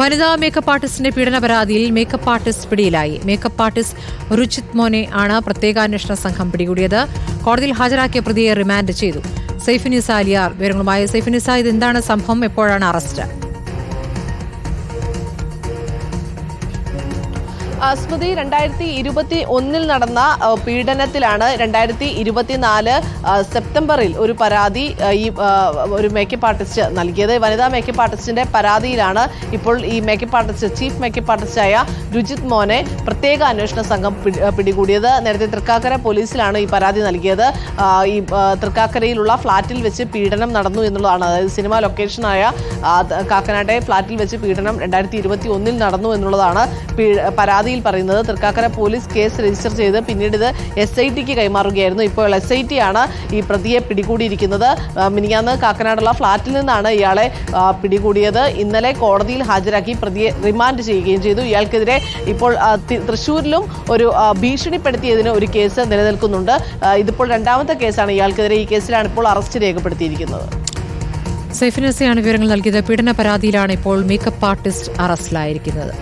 വനിതാ മേക്കപ്പ് ആർട്ടിസ്റ്റിന്റെ പീഡന പരാതിയിൽ മേക്കപ്പ് ആർട്ടിസ്റ്റ് പിടിയിലായി. മേക്കപ്പ് ആർട്ടിസ്റ്റ് രുചിത് മോനെ ആണ് പ്രത്യേക അന്വേഷണ സംഘം പിടികൂടിയത്. കോടതിയിൽ ഹാജരാക്കിയ പ്രതിയെ റിമാൻഡ് ചെയ്തു. സൈഫിനിസ അലിയാർ വിവരങ്ങളുമായി. സൈഫിനിസ ഇത് എന്താണ് സംഭവം? എപ്പോഴാണ് അറസ്റ്റ്? സ്മൃതി രണ്ടായിരത്തി ഇരുപത്തി ഒന്നിൽ നടന്ന പീഡനത്തിലാണ് രണ്ടായിരത്തി ഇരുപത്തിനാല് സെപ്റ്റംബറിൽ ഒരു പരാതി ഈ ഒരു മേക്കപ്പ് ആർട്ടിസ്റ്റ് നൽകിയത്. വനിതാ മേക്കപ്പ് ആർട്ടിസ്റ്റിന്റെ പരാതിയിലാണ് ഇപ്പോൾ ഈ മേക്കപ്പ് ആർട്ടിസ്റ്റ് ചീഫ് മേക്കപ്പ് ആർട്ടിസ്റ്റായ രുചിത് മോനെ പ്രത്യേക അന്വേഷണ സംഘം പിടികൂടിയത്. നേരത്തെ തൃക്കാക്കര പോലീസിലാണ് ഈ പരാതി നൽകിയത്. ഈ തൃക്കാക്കരയിലുള്ള ഫ്ളാറ്റിൽ വെച്ച് പീഡനം നടന്നു എന്നുള്ളതാണ്. അതായത് സിനിമ ലൊക്കേഷനായ കാക്കനാട്ടെ ഫ്ളാറ്റിൽ വെച്ച് പീഡനം രണ്ടായിരത്തി ഇരുപത്തി ഒന്നിൽ നടന്നു എന്നുള്ളതാണ് പീ- പരാതിയിൽ പറയുന്നത് തൃക്കാക്കര പോലീസ് കേസ് രജിസ്റ്റർ ചെയ്ത് പിന്നീട് ഇത് എസ് ഐ ടിക്ക് കൈമാറുകയായിരുന്നു. ഇപ്പോൾ എസ് ഐ ടി ആണ് ഈ പ്രതിയെ പിടികൂടിയിരിക്കുന്നത്. മിനിങ്ങാന്ന് കാക്കനാടുള്ള ഫ്ളാറ്റിൽ നിന്നാണ് ഇയാളെ പിടികൂടിയത്. ഇന്നലെ കോടതിയിൽ ഹാജരാക്കി പ്രതിയെ റിമാൻഡ് ചെയ്യുകയും ചെയ്തു. ഇയാൾക്കെതിരെ ഇപ്പോൾ തൃശ്ശൂരിലും ഒരു ഭീഷണിപ്പെടുത്തിയതിന് ഒരു കേസ് നിലനിൽക്കുന്നുണ്ട്. ഇതിപ്പോൾ രണ്ടാമത്തെ കേസാണ് ഇയാൾക്കെതിരെ ഈ കേസിലാണ് ഇപ്പോൾ അറസ്റ്റ് രേഖപ്പെടുത്തിയിരിക്കുന്നത്. സൈഫിനസയാണ് വിവരങ്ങൾ നൽകിയത്. പീഡന പരാതിയിലാണ് ഇപ്പോൾ മേക്കപ്പ് ആർട്ടിസ്റ്റ് അറസ്റ്റിലായിരിക്കുന്നത്.